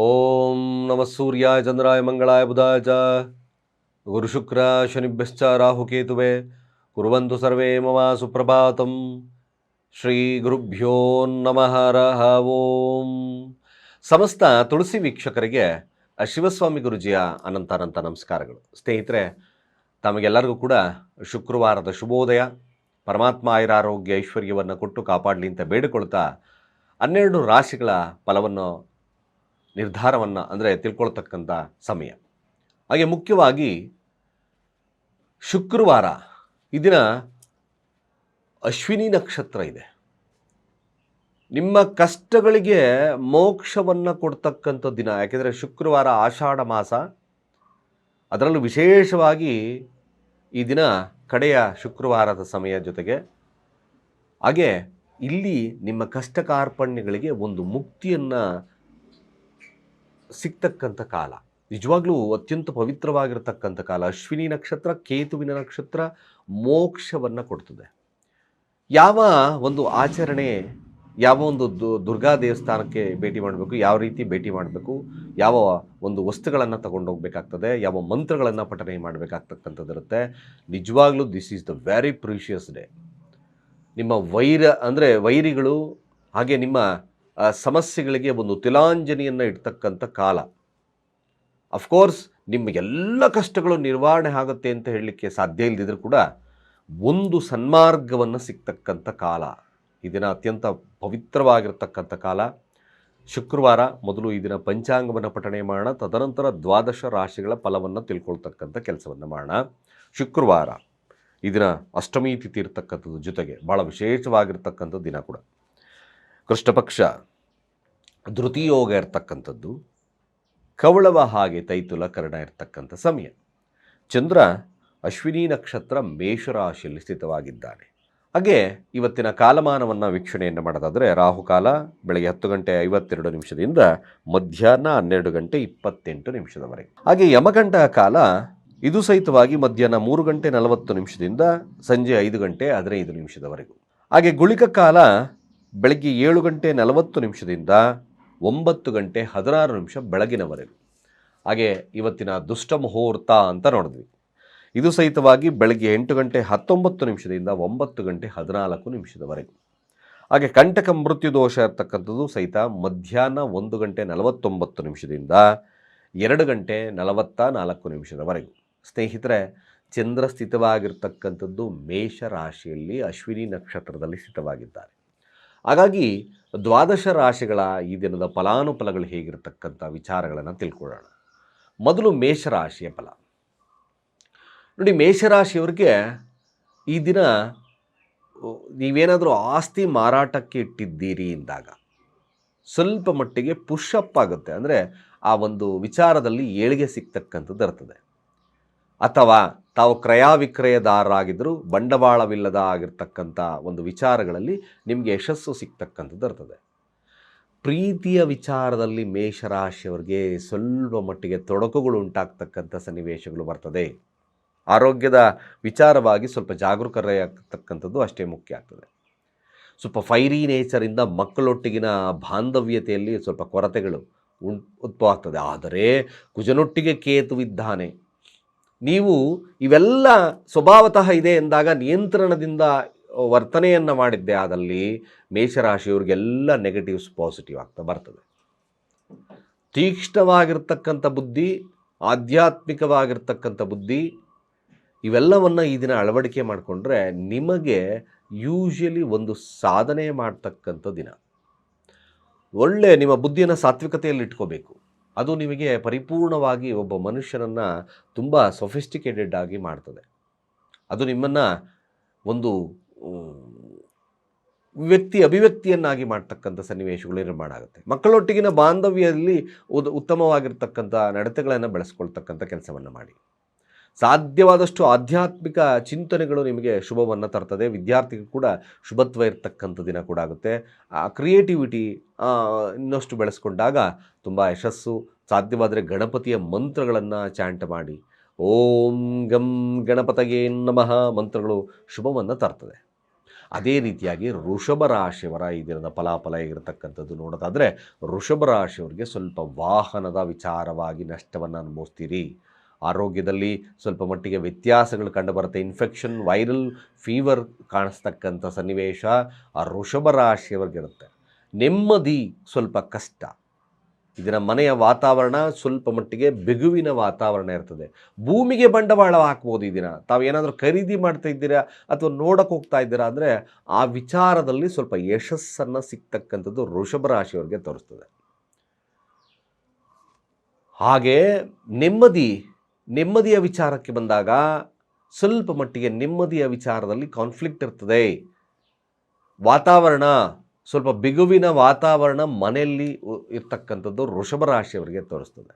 ಓಂ ನಮ ಸೂರ್ಯಾಯ ಚಂದ್ರಾಯ ಮಂಗಳಾಯ ಬುಧಾಯ ಚ. ಗುರುಶುಕ್ರ ಶನಿಭ್ಯಶ್ಚ ರಾಹುಕೇತುವೆ ಕುರುವಂತು ಸರ್ವೇ ಮಮ ಸುಪ್ರಭಾತಂ. ಶ್ರೀ ಗುರುಭ್ಯೋ ನಮಃ ರಹ ಓಂ. ಸಮಸ್ತ ತುಳಸಿ ವೀಕ್ಷಕರಿಗೆ ಶಿವಸ್ವಾಮಿ ಗುರುಜಿಯ ಅನಂತ ಅನಂತ ನಮಸ್ಕಾರಗಳು. ಸ್ನೇಹಿತರೆ, ತಮಗೆಲ್ಲರಿಗೂ ಕೂಡ ಶುಕ್ರವಾರದ ಶುಭೋದಯ. ಪರಮಾತ್ಮ ಆಯುರಾರೋಗ್ಯ ಐಶ್ವರ್ಯವನ್ನು ಕೊಟ್ಟು ಕಾಪಾಡಲಿ ಅಂತ ಬೇಡಿಕೊಳ್ತಾ ಹನ್ನೆರಡು ರಾಶಿಗಳ ಫಲವನ್ನು ನಿರ್ಧಾರವನ್ನು ಅಂದರೆ ತಿಳ್ಕೊಳ್ತಕ್ಕಂಥ ಸಮಯ. ಹಾಗೆ ಮುಖ್ಯವಾಗಿ ಶುಕ್ರವಾರ ಈ ದಿನ ಅಶ್ವಿನಿ ನಕ್ಷತ್ರ ಇದೆ. ನಿಮ್ಮ ಕಷ್ಟಗಳಿಗೆ ಮೋಕ್ಷವನ್ನು ಕೊಡ್ತಕ್ಕಂಥ ದಿನ, ಯಾಕೆಂದರೆ ಶುಕ್ರವಾರ ಆಷಾಢ ಮಾಸ, ಅದರಲ್ಲೂ ವಿಶೇಷವಾಗಿ ಈ ದಿನ ಕಡೆಯ ಶುಕ್ರವಾರದ ಸಮಯ ಜೊತೆಗೆ, ಹಾಗೆ ಇಲ್ಲಿ ನಿಮ್ಮ ಕಷ್ಟ ಕಾರ್ಪಣ್ಯಗಳಿಗೆ ಒಂದು ಮುಕ್ತಿಯನ್ನು ಸಿಗ್ತಕ್ಕಂಥ ಕಾಲ. ನಿಜವಾಗ್ಲೂ ಅತ್ಯಂತ ಪವಿತ್ರವಾಗಿರತಕ್ಕಂಥ ಕಾಲ. ಅಶ್ವಿನಿ ನಕ್ಷತ್ರ, ಕೇತುವಿನ ನಕ್ಷತ್ರ ಮೋಕ್ಷವನ್ನು ಕೊಡ್ತದೆ. ಯಾವ ಒಂದು ಆಚರಣೆ, ಯಾವ ಒಂದು ದುರ್ಗಾ ದೇವಸ್ಥಾನಕ್ಕೆ ಭೇಟಿ ಮಾಡಬೇಕು, ಯಾವ ರೀತಿ ಭೇಟಿ ಮಾಡಬೇಕು, ಯಾವ ಒಂದು ವಸ್ತುಗಳನ್ನು ತಗೊಂಡೋಗ್ಬೇಕಾಗ್ತದೆ, ಯಾವ ಮಂತ್ರಗಳನ್ನು ಪಠನೆ ಮಾಡಬೇಕಾಗ್ತಕ್ಕಂಥದ್ದಿರುತ್ತೆ. ನಿಜವಾಗ್ಲೂ this is the very precious day ನಿಮ್ಮ ವೈರ, ಅಂದರೆ ವೈರಿಗಳು, ಹಾಗೆ ನಿಮ್ಮ ಸಮಸ್ಯೆಗಳಿಗೆ ಒಂದು ತಿಲಾಂಜಲಿಯನ್ನು ಇಡ್ತಕ್ಕಂಥ ಕಾಲ. ಅಫ್ಕೋರ್ಸ್ ನಿಮ್ಮ ಎಲ್ಲ ಕಷ್ಟಗಳು ನಿರ್ವಹಣೆ ಆಗುತ್ತೆ ಅಂತ ಹೇಳಲಿಕ್ಕೆ ಸಾಧ್ಯ ಇಲ್ಲದಿದ್ರೂ ಕೂಡ ಒಂದು ಸನ್ಮಾರ್ಗವನ್ನು ಸಿಗ್ತಕ್ಕಂಥ ಕಾಲ. ಈ ದಿನ ಅತ್ಯಂತ ಪವಿತ್ರವಾಗಿರ್ತಕ್ಕಂಥ ಕಾಲ. ಶುಕ್ರವಾರ ಮೊದಲು ಈ ದಿನ ಪಂಚಾಂಗವನ್ನು ಪಠಣೆ ಮಾಡೋಣ, ತದನಂತರ ದ್ವಾದಶ ರಾಶಿಗಳ ಫಲವನ್ನು ತಿಳ್ಕೊಳ್ತಕ್ಕಂಥ ಕೆಲಸವನ್ನು ಮಾಡೋಣ. ಶುಕ್ರವಾರ ಈ ಅಷ್ಟಮಿ ತಿಥಿ ಇರ್ತಕ್ಕಂಥದ್ದು ಜೊತೆಗೆ ಭಾಳ ವಿಶೇಷವಾಗಿರ್ತಕ್ಕಂಥ ದಿನ ಕೂಡ. ಕೃಷ್ಣಪಕ್ಷ ಧೃತಿಯೋಗ ಇರ್ತಕ್ಕಂಥದ್ದು ಕವಳವ ಹಾಗೆ ತೈತುಲ ಕರ್ಣ ಇರ್ತಕ್ಕಂಥ ಸಮಯ. ಚಂದ್ರ ಅಶ್ವಿನಿ ನಕ್ಷತ್ರ ಮೇಷರಾಶಿಯಲ್ಲಿ ಸ್ಥಿತವಾಗಿದ್ದಾನೆ. ಹಾಗೆ ಇವತ್ತಿನ ಕಾಲಮಾನವನ್ನು ವೀಕ್ಷಣೆಯನ್ನು ಮಾಡೋದಾದರೆ ರಾಹುಕಾಲ ಬೆಳಗ್ಗೆ ಹತ್ತು ಗಂಟೆ ಐವತ್ತೆರಡು ನಿಮಿಷದಿಂದ ಮಧ್ಯಾಹ್ನ ಹನ್ನೆರಡು ಗಂಟೆ ಇಪ್ಪತ್ತೆಂಟು ನಿಮಿಷದವರೆಗೆ. ಹಾಗೆ ಯಮಗಂಟ ಕಾಲ ಇದು ಸಹಿತವಾಗಿ ಮಧ್ಯಾಹ್ನ ಮೂರು ಗಂಟೆ ನಲವತ್ತು ನಿಮಿಷದಿಂದ ಸಂಜೆ ಐದು ಗಂಟೆ ಹದಿನೈದು ನಿಮಿಷದವರೆಗೂ. ಹಾಗೆ ಗುಳಿಕ ಕಾಲ ಬೆಳಗ್ಗೆ ಏಳು ಗಂಟೆ ನಲವತ್ತು ನಿಮಿಷದಿಂದ ಒಂಬತ್ತು ಗಂಟೆ ಹದಿನಾರು ನಿಮಿಷ ಬೆಳಗಿನವರೆಗೂ. ಹಾಗೆ ಇವತ್ತಿನ ದುಷ್ಟ ಮುಹೂರ್ತ ಅಂತ ನೋಡಿದ್ವಿ. ಇದು ಸಹಿತವಾಗಿ ಬೆಳಗ್ಗೆ ಎಂಟು ಗಂಟೆ ಹತ್ತೊಂಬತ್ತು ನಿಮಿಷದಿಂದ ಒಂಬತ್ತು ಗಂಟೆ ಹದಿನಾಲ್ಕು ನಿಮಿಷದವರೆಗೂ. ಹಾಗೆ ಕಂಟಕ ಮೃತ್ಯು ದೋಷ ಇರ್ತಕ್ಕಂಥದ್ದು ಸಹಿತ ಮಧ್ಯಾಹ್ನ ಒಂದು ಗಂಟೆ ನಲವತ್ತೊಂಬತ್ತು ನಿಮಿಷದಿಂದ ಎರಡು ಗಂಟೆ ನಲವತ್ತ ನಾಲ್ಕು ನಿಮಿಷದವರೆಗೂ. ಸ್ನೇಹಿತರೆ, ಚಂದ್ರ ಸ್ಥಿತವಾಗಿರ್ತಕ್ಕಂಥದ್ದು ಮೇಷ ರಾಶಿಯಲ್ಲಿ ಅಶ್ವಿನಿ ನಕ್ಷತ್ರದಲ್ಲಿ ಸ್ಥಿತವಾಗಿದ್ದಾರೆ. ಹಾಗಾಗಿ ದ್ವಾದಶ ರಾಶಿಗಳ ಈ ದಿನದ ಫಲಾನುಫಲಗಳು ಹೇಗಿರತಕ್ಕಂಥ ವಿಚಾರಗಳನ್ನು ತಿಳ್ಕೊಳ್ಳೋಣ. ಮೊದಲು ಮೇಷರಾಶಿಯ ಫಲ. ನೋಡಿ ಮೇಷರಾಶಿಯವ್ರಿಗೆ ಈ ದಿನ ನೀವೇನಾದರೂ ಆಸ್ತಿ ಮಾರಾಟಕ್ಕೆ ಇಟ್ಟಿದ್ದೀರಿ ಎಂದಾಗ ಸ್ವಲ್ಪ ಮಟ್ಟಿಗೆ ಪುಷಪ್ ಆಗುತ್ತೆ. ಅಂದರೆ ಆ ಒಂದು ವಿಚಾರದಲ್ಲಿ ಏಳಿಗೆ ಸಿಗ್ತಕ್ಕಂಥದ್ದು ಇರ್ತದೆ. ಅಥವಾ ತಾವು ಕ್ರಯ ವಿಕ್ರಯದಾರರಾಗಿದ್ದರೂ ಬಂಡವಾಳವಿಲ್ಲದ ಆಗಿರ್ತಕ್ಕಂಥ ಒಂದು ವಿಚಾರಗಳಲ್ಲಿ ನಿಮಗೆ ಯಶಸ್ಸು ಸಿಗ್ತಕ್ಕಂಥದ್ದು ಇರ್ತದೆ. ಪ್ರೀತಿಯ ವಿಚಾರದಲ್ಲಿ ಮೇಷರಾಶಿಯವರಿಗೆ ಸ್ವಲ್ಪ ಮಟ್ಟಿಗೆ ತೊಡಕುಗಳು ಉಂಟಾಗ್ತಕ್ಕಂಥ ಸನ್ನಿವೇಶಗಳು ಬರ್ತದೆ. ಆರೋಗ್ಯದ ವಿಚಾರವಾಗಿ ಸ್ವಲ್ಪ ಜಾಗರೂಕರಾಗ್ತಕ್ಕಂಥದ್ದು ಅಷ್ಟೇ ಮುಖ್ಯ ಆಗ್ತದೆ. ಸ್ವಲ್ಪ ಫೈರಿ ನೇಚರಿಂದ ಮಕ್ಕಳೊಟ್ಟಿಗಿನ ಬಾಂಧವ್ಯತೆಯಲ್ಲಿ ಸ್ವಲ್ಪ ಕೊರತೆಗಳು ಉಂಟು, ಉದ್ಭವ ಆದರೆ ಕುಜನೊಟ್ಟಿಗೆ ಕೇತುವಿದ್ದಾನೆ. ನೀವು ಇವೆಲ್ಲ ಸ್ವಭಾವತಃ ಇದೆ ಎಂದಾಗ ನಿಯಂತ್ರಣದಿಂದ ವರ್ತನೆಯನ್ನು ಮಾಡಿದ್ದೆ ಆದಲ್ಲಿ ಮೇಷರಾಶಿಯವ್ರಿಗೆಲ್ಲ ನೆಗೆಟಿವ್ಸ್ ಪಾಸಿಟಿವ್ ಆಗ್ತಾ ಬರ್ತದೆ. ತೀಕ್ಷ್ಣವಾಗಿರ್ತಕ್ಕಂಥ ಬುದ್ಧಿ, ಆಧ್ಯಾತ್ಮಿಕವಾಗಿರ್ತಕ್ಕಂಥ ಬುದ್ಧಿ, ಇವೆಲ್ಲವನ್ನು ಈ ದಿನ ಅಳವಡಿಕೆ ಮಾಡಿಕೊಂಡ್ರೆ ನಿಮಗೆ ಯೂಶಲಿ ಒಂದು ಸಾಧನೆ ಮಾಡ್ತಕ್ಕಂಥ ದಿನ. ಒಳ್ಳೆ ನಿಮ್ಮ ಬುದ್ಧಿಯನ್ನು ಸಾತ್ವಿಕತೆಯಲ್ಲಿ ಇಟ್ಕೋಬೇಕು. ಅದು ನಿಮಗೆ ಪರಿಪೂರ್ಣವಾಗಿ ಒಬ್ಬ ಮನುಷ್ಯನನ್ನು ತುಂಬ ಸೊಫಿಸ್ಟಿಕೇಟೆಡ್ ಆಗಿ ಮಾಡ್ತದೆ. ಅದು ನಿಮ್ಮನ್ನು ಒಂದು ವ್ಯಕ್ತಿ ಅಭಿವ್ಯಕ್ತಿಯನ್ನಾಗಿ ಮಾಡ್ತಕ್ಕಂಥ ಸನ್ನಿವೇಶಗಳು ನಿರ್ಮಾಣ ಆಗುತ್ತೆ. ಮಕ್ಕಳೊಟ್ಟಿಗಿನ ಬಾಂಧವ್ಯದಲ್ಲಿ ಉದ್, ಉತ್ತಮವಾಗಿರ್ತಕ್ಕಂಥ ನಡತೆಗಳನ್ನು ಬೆಳೆಸ್ಕೊಳ್ತಕ್ಕಂಥ ಕೆಲಸವನ್ನು ಮಾಡಿ. ಸಾಧ್ಯವಾದಷ್ಟು ಆಧ್ಯಾತ್ಮಿಕ ಚಿಂತನೆಗಳು ನಿಮಗೆ ಶುಭವನ್ನು ತರ್ತದೆ. ವಿದ್ಯಾರ್ಥಿಗಳು ಕೂಡ ಶುಭತ್ವ ಇರತಕ್ಕಂಥ ದಿನ ಕೂಡ ಆಗುತ್ತೆ. ಆ ಕ್ರಿಯೇಟಿವಿಟಿ ಇನ್ನಷ್ಟು ಬೆಳೆಸ್ಕೊಂಡಾಗ ತುಂಬ ಯಶಸ್ಸು. ಸಾಧ್ಯವಾದರೆ ಗಣಪತಿಯ ಮಂತ್ರಗಳನ್ನು ಚಾಂಟ್ ಮಾಡಿ. ಓಂ ಗಂ ಗಣಪತಗೆ ನಮಃ ಮಂತ್ರಗಳು ಶುಭವನ್ನು ತರ್ತದೆ. ಅದೇ ರೀತಿಯಾಗಿ ಋಷಭ ರಾಶಿಯವರ ಈ ದಿನದ ಫಲಾಫಲ ಇರತಕ್ಕಂಥದ್ದು ನೋಡೋದಾದರೆ ಋಷಭ ರಾಶಿಯವರಿಗೆ ಸ್ವಲ್ಪ ವಾಹನದ ವಿಚಾರವಾಗಿ ನಷ್ಟವನ್ನು ಅನುಭವಿಸ್ತೀರಿ. ಆರೋಗ್ಯದಲ್ಲಿ ಸ್ವಲ್ಪ ಮಟ್ಟಿಗೆ ವ್ಯತ್ಯಾಸಗಳು ಕಂಡುಬರುತ್ತೆ ಇನ್ಫೆಕ್ಷನ್ ವೈರಲ್ ಫೀವರ್ ಕಾಣಿಸ್ತಕ್ಕಂಥ ಸನ್ನಿವೇಶ ಆ ವೃಷಭ ರಾಶಿಯವರಿಗಿರುತ್ತೆ ನೆಮ್ಮದಿ ಸ್ವಲ್ಪ ಕಷ್ಟ. ಇದರ ಮನೆಯ ವಾತಾವರಣ ಸ್ವಲ್ಪ ಮಟ್ಟಿಗೆ ಬಿಗುವಿನ ವಾತಾವರಣ ಇರ್ತದೆ. ಭೂಮಿಗೆ ಬಂಡವಾಳ ಹಾಕ್ಬೋದು ಈ ದಿನ. ತಾವು ಏನಾದರೂ ಖರೀದಿ ಮಾಡ್ತಾ ಇದ್ದೀರಾ ಅಥವಾ ನೋಡಕ್ಕೆ ಹೋಗ್ತಾ ಇದ್ದೀರಾ ಅಂದರೆ ಆ ವಿಚಾರದಲ್ಲಿ ಸ್ವಲ್ಪ ಯಶಸ್ಸನ್ನು ಸಿಗ್ತಕ್ಕಂಥದ್ದು ಋಷಭ ರಾಶಿಯವರಿಗೆ ತೋರಿಸ್ತದೆ. ಹಾಗೆ ನೆಮ್ಮದಿ ನೆಮ್ಮದಿಯ ವಿಚಾರಕ್ಕೆ ಬಂದಾಗ ಸ್ವಲ್ಪ ಮಟ್ಟಿಗೆ ನೆಮ್ಮದಿಯ ವಿಚಾರದಲ್ಲಿ ಕಾನ್ಫ್ಲಿಕ್ಟ್ ಇರ್ತದೆ. ವಾತಾವರಣ, ಸ್ವಲ್ಪ ಬಿಗುವಿನ ವಾತಾವರಣ ಮನೆಯಲ್ಲಿ ಇರ್ತಕ್ಕಂಥದ್ದು ರಾಶಿಯವರಿಗೆ ತೋರಿಸ್ತದೆ.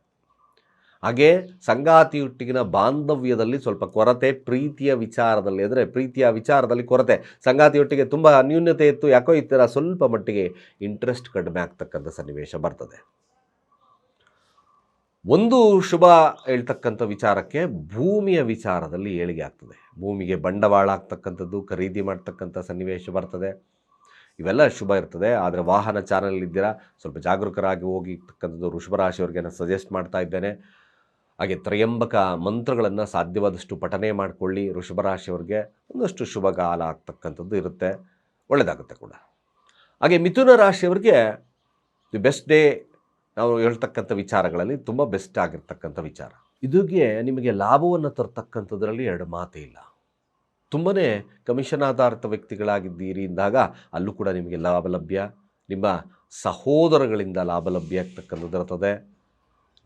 ಹಾಗೆ ಸಂಗಾತಿಯೊಟ್ಟಿಗಿನ ಬಾಂಧವ್ಯದಲ್ಲಿ ಸ್ವಲ್ಪ ಕೊರತೆ, ಪ್ರೀತಿಯ ವಿಚಾರದಲ್ಲಿ ಅಂದರೆ ಪ್ರೀತಿಯ ವಿಚಾರದಲ್ಲಿ ಕೊರತೆ. ಸಂಗಾತಿಯೊಟ್ಟಿಗೆ ತುಂಬ ನ್ಯೂನ್ಯತೆ ಇತ್ತು, ಯಾಕೋ ಥರ ಸ್ವಲ್ಪ ಮಟ್ಟಿಗೆ ಇಂಟ್ರೆಸ್ಟ್ ಕಡಿಮೆ ಆಗ್ತಕ್ಕಂಥ ಸನ್ನಿವೇಶ ಬರ್ತದೆ. ಒಂದು ಶುಭ ಹೇಳ್ತಕ್ಕಂಥ ವಿಚಾರಕ್ಕೆ ಭೂಮಿಯ ವಿಚಾರದಲ್ಲಿ ಏಳಿಗೆ ಆಗ್ತದೆ. ಭೂಮಿಗೆ ಬಂಡವಾಳ ಆಗ್ತಕ್ಕಂಥದ್ದು ಖರೀದಿ ಮಾಡ್ತಕ್ಕಂಥ ಸನ್ನಿವೇಶ ಬರ್ತದೆ. ಇವೆಲ್ಲ ಶುಭ ಇರ್ತದೆ. ಆದರೆ ವಾಹನ ಚಾನಲ್ ಇದ್ದೀರಾ, ಸ್ವಲ್ಪ ಜಾಗರೂಕರಾಗಿ ಹೋಗಿರ್ತಕ್ಕಂಥದ್ದು ವೃಷಭರಾಶಿಯವರಿಗೆ ನಾನು ಸಜೆಸ್ಟ್ ಮಾಡ್ತಾ ಇದ್ದೇನೆ. ಹಾಗೆ ತ್ರಯಂಬಕ ಮಂತ್ರಗಳನ್ನು ಸಾಧ್ಯವಾದಷ್ಟು ಪಠನೆ ಮಾಡಿಕೊಳ್ಳಿ. ವೃಷಭರಾಶಿಯವರಿಗೆ ಒಂದಷ್ಟು ಶುಭ ಕಾಲ ಆಗ್ತಕ್ಕಂಥದ್ದು ಇರುತ್ತೆ. ಒಳ್ಳೆಯದಾಗುತ್ತೆ ಕೂಡ. ಹಾಗೆ ಮಿಥುನ ರಾಶಿಯವ್ರಿಗೆ ದಿ ಬೆಸ್ಟ್ ಡೇ ನಾವು ಹೇಳ್ತಕ್ಕಂಥ ವಿಚಾರಗಳಲ್ಲಿ ತುಂಬ ಬೆಸ್ಟ್ ಆಗಿರ್ತಕ್ಕಂಥ ವಿಚಾರ. ಇದಕ್ಕೆ ನಿಮಗೆ ಲಾಭವನ್ನು ತರ್ತಕ್ಕಂಥದ್ರಲ್ಲಿ ಎರಡು ಮಾತೇ ಇಲ್ಲ. ತುಂಬನೇ ಕಮಿಷನ್ ಆಧಾರಿತ ವ್ಯಕ್ತಿಗಳಾಗಿದ್ದೀರಿ ಅಂದಾಗ ಅಲ್ಲೂ ಕೂಡ ನಿಮಗೆ ಲಾಭ ಲಭ್ಯ, ನಿಮ್ಮ ಸಹೋದರಗಳಿಂದ ಲಾಭ ಲಭ್ಯ ಆಗ್ತಕ್ಕಂಥದ್ದು ಇರ್ತದೆ.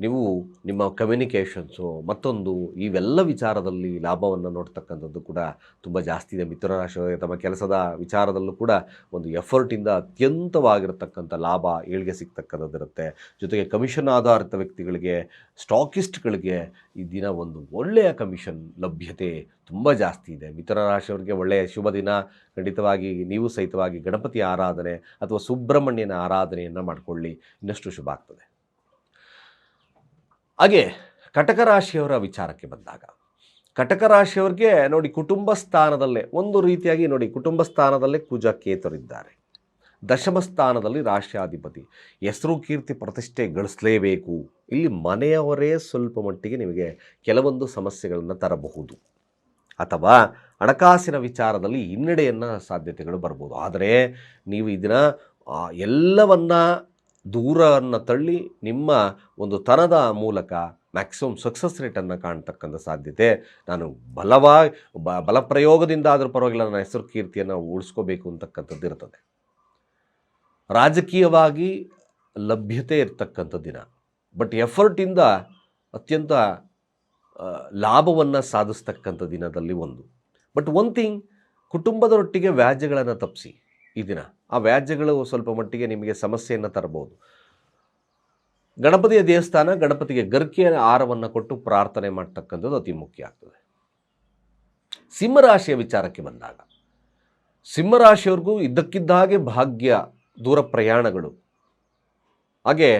ನೀವು ನಿಮ್ಮ ಕಮ್ಯುನಿಕೇಷನ್ಸು ಮತ್ತೊಂದು ಇವೆಲ್ಲ ವಿಚಾರದಲ್ಲಿ ಲಾಭವನ್ನು ನೋಡ್ತಕ್ಕಂಥದ್ದು ಕೂಡ ತುಂಬ ಜಾಸ್ತಿ. ಇದೆ. ಮಿಥುನ ರಾಶಿಯವರಿಗೆ ತಮ್ಮ ಕೆಲಸದ ವಿಚಾರದಲ್ಲೂ ಕೂಡ ಒಂದು ಎಫರ್ಟಿಂದ ಅತ್ಯಂತವಾಗಿರತಕ್ಕಂಥ ಲಾಭ ಏಳಿಗೆ ಸಿಗ್ತಕ್ಕಂಥದ್ದಿರುತ್ತೆ ಜೊತೆಗೆ ಕಮಿಷನ್ ಆಧಾರಿತ ವ್ಯಕ್ತಿಗಳಿಗೆ ಸ್ಟಾಕಿಸ್ಟ್ಗಳಿಗೆ ಈ ದಿನ ಒಂದು ಒಳ್ಳೆಯ ಕಮಿಷನ್ ಲಭ್ಯತೆ ತುಂಬ ಜಾಸ್ತಿ ಇದೆ. ಮಿಥುನ ರಾಶಿಯವರಿಗೆ ಒಳ್ಳೆಯ ಶುಭ ದಿನ. ಖಂಡಿತವಾಗಿ ನೀವು ಸಹಿತವಾಗಿ ಗಣಪತಿ ಆರಾಧನೆ ಅಥವಾ ಸುಬ್ರಹ್ಮಣ್ಯನ ಆರಾಧನೆಯನ್ನು ಮಾಡಿಕೊಳ್ಳಿ. ಇನ್ನಷ್ಟು ಶುಭ ಆಗ್ತದೆ. ಹಾಗೆ ಕಟಕ ರಾಶಿಯವರ ವಿಚಾರಕ್ಕೆ ಬಂದಾಗ, ಕಟಕ ರಾಶಿಯವ್ರಿಗೆ ನೋಡಿ ಕುಟುಂಬ ಸ್ಥಾನದಲ್ಲೇ, ಒಂದು ರೀತಿಯಾಗಿ ನೋಡಿ ಕುಟುಂಬ ಸ್ಥಾನದಲ್ಲೇ ಕುಜ ಕೇತರಿದ್ದಾರೆ ದಶಮ ಸ್ಥಾನದಲ್ಲಿ ರಾಷ್ಟ್ರಾಧಿಪತಿ, ಹೆಸರು ಕೀರ್ತಿ ಪ್ರತಿಷ್ಠೆ ಗಳಿಸಲೇಬೇಕು. ಇಲ್ಲಿ ಮನೆಯವರೇ ಸ್ವಲ್ಪ ಮಟ್ಟಿಗೆ ನಿಮಗೆ ಕೆಲವೊಂದು ಸಮಸ್ಯೆಗಳನ್ನು ತರಬಹುದು. ಅಥವಾ ಹಣಕಾಸಿನ ವಿಚಾರದಲ್ಲಿ ಹಿನ್ನಡೆಯನ್ನು ಸಾಧ್ಯತೆಗಳು ಬರ್ಬೋದು. ಆದರೆ, ನೀವು ಇದನ್ನು ಎಲ್ಲವನ್ನ ದೂರವನ್ನು ತಳ್ಳಿ ನಿಮ್ಮ ಒಂದು ತನದ ಮೂಲಕ ಮ್ಯಾಕ್ಸಿಮಮ್ ಸಕ್ಸಸ್ ರೇಟನ್ನು ಕಾಣ್ತಕ್ಕಂಥ ಸಾಧ್ಯತೆ. ನಾನು ಬಲವಾಗಿ, ಬ ಬಲಪ್ರಯೋಗದಿಂದ ಆದರೂ ಪರವಾಗಿಲ್ಲ, ನನ್ನ ಹೆಸರು ಕೀರ್ತಿಯನ್ನು ಉಳಿಸ್ಕೋಬೇಕು ಅಂತಕ್ಕಂಥದ್ದು ಇರ್ತದೆ. ರಾಜಕೀಯವಾಗಿ ಲಭ್ಯತೆ ಇರ್ತಕ್ಕಂಥ ದಿನ. ಬಟ್ ಎಫರ್ಟಿಂದ ಅತ್ಯಂತ ಲಾಭವನ್ನು ಸಾಧಿಸ್ತಕ್ಕಂಥ ದಿನದಲ್ಲಿ ಒಂದು. ಬಟ್ ಒನ್ ಥಿಂಗ್ ಕುಟುಂಬದೊಟ್ಟಿಗೆ ವ್ಯಾಜ್ಯಗಳನ್ನು ತಪ್ಪಿಸಿ ಈ ದಿನ. ಆ ವ್ಯಾಜ್ಯಗಳು ಸ್ವಲ್ಪ ಮಟ್ಟಿಗೆ ನಿಮಗೆ ಸಮಸ್ಯೆಯನ್ನು ತರಬಹುದು. ಗಣಪತಿಯ ದೇವಸ್ಥಾನ, ಗಣಪತಿಗೆ ಗರ್ಕೆಯ ಆಹಾರವನ್ನು ಕೊಟ್ಟು ಪ್ರಾರ್ಥನೆ ಮಾಡ್ತಕ್ಕಂಥದ್ದು ಅತಿ ಮುಖ್ಯ ಆಗ್ತದೆ. ಸಿಂಹರಾಶಿಯ ವಿಚಾರಕ್ಕೆ ಬಂದಾಗ, ಸಿಂಹರಾಶಿಯವ್ರಿಗೂ ಇದ್ದಕ್ಕಿದ್ದ ಹಾಗೆ ಭಾಗ್ಯ, ದೂರ ಪ್ರಯಾಣಗಳು. ಹಾಗೆ